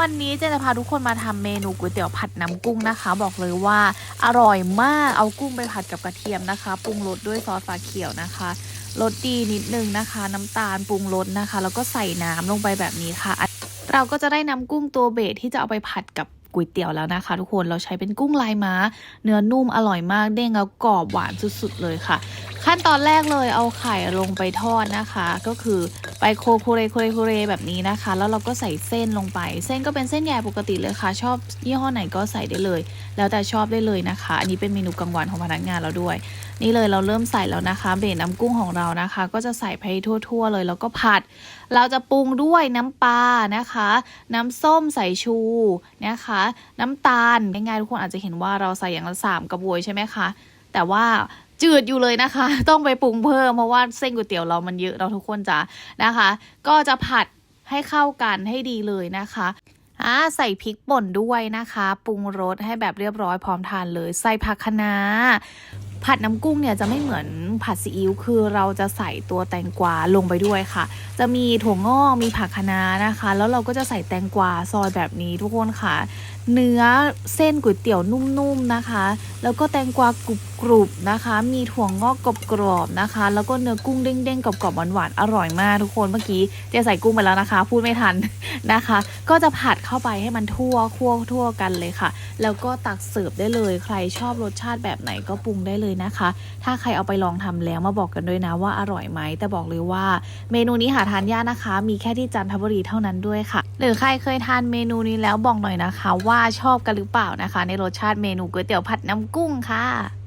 วันนี้เจนจะพาทุกคนมาทำเมนูก๋วยเตี๋ยวผัดน้ำกุ้งนะคะ บอกเลยว่าอร่อยมากเอากุ้งไปผัดกับกระเทียมนะคะ ปรุงรสด้วยซอสฝาเขียวนะคะรสดีนิดนึงนะคะ น้ำตาลปรุงรสนะคะ แล้วก็ใส่น้ำลงไปแบบนี้ค่ะ เราก็จะได้น้ำกุ้งตัวเบสที่จะเอาไปผัดกับก๋วยเตี๋ยวแล้วนะคะ ทุกคนเราใช้เป็นกุ้งลายม้า เนื้อนุ่มอร่อยมากเด้งแล้วกรอบหวานสุดๆเลยค่ะ ขั้นตอนแรกเลยเอาไข่ลงไปทอดนะคะ ก็คือไปโคโคเรโคเรโคเรแบบนี้นะคะ แล้วเราก็ใส่เส้นลงไป เส้นก็เป็นเส้นใหญ่ปกติเลยค่ะ ชอบยี่ห้อไหนก็ใส่ได้เลย แล้วแต่ชอบได้เลยนะคะ อันนี้เป็นเมนูกลางวันของพนักงานเราด้วย นี่เลยเราเริ่มใส่แล้วนะคะ เบสน้ำกุ้งของเรานะคะ ก็จะใส่ไปทั่ว ๆ เลยแล้วก็ผัด เราจะปรุงด้วยน้ำปลานะคะ น้ำส้มใสายชูนะคะ น้ำตาลง่ายๆทุกคนอาจจะเห็นว่าเราใส่อย่างละสามกระบวยใช่ไหมคะแต่ว่า จืดอยู่เลยนะคะ ต้องไปปรุงเพิ่มเพราะว่าเส้นก๋วยเตี๋ยวเรามันเยอะเราทุกคนจ้ะนะคะ ก็จะผัดให้เข้ากันให้ดีเลยนะคะอ่าใส่พริกป่นด้วยนะคะ ปรุงรสให้แบบเรียบร้อยพร้อมทานเลย ใส่ผักคะน้าผัดน้ำกุ้งเนี่ยจะไม่เหมือนผัดซีอิ๊วคือเราจะใส่ตัวแตงกวาลงไปด้วยค่ะ จะมีถั่วงอกมีผักคะน้านะคะ แล้วเราก็จะใส่แตงกวาซอยแบบนี้ทุกคนค่ะ เนื้อเส้นก๋วยเตี๋ยวนุ่มๆนะคะ แล้วก็แตงกวากรุบ ๆนะคะ มีถั่วงอกกรอบๆนะคะ แล้วก็เนื้อกุ้งเด้งๆกรอบๆหวานๆอร่อยมากทุกคนเมื่อกี้เจะใส่กุ้งไปแล้วนะคะ พูดไม่ทันนะคะ ก็จะผัดเข้าไปให้มันทั่วคั่วทั่วกันเลยค่ะ แล้วก็ตักเสิร์ฟได้เลยใครชอบรสชาติแบบไหนก็ปรุงได้เลยนะคะ ถ้าใครเอาไปลองทำแล้วมาบอกกันด้วยนะว่าอร่อยไหมแต่บอกเลยว่า เมนูนี้หาทานยากนะคะ มีแค่ที่จันทบุรีเท่านั้นด้วยค่ะ หรือใครเคยทานเมนูนี้แล้วบอกหน่อยนะคะ ว่าชอบกันหรือเปล่านะคะ ในรสชาติเมนูก๋วยเตี๋ยวผัดน้ำกุ้งค่ะ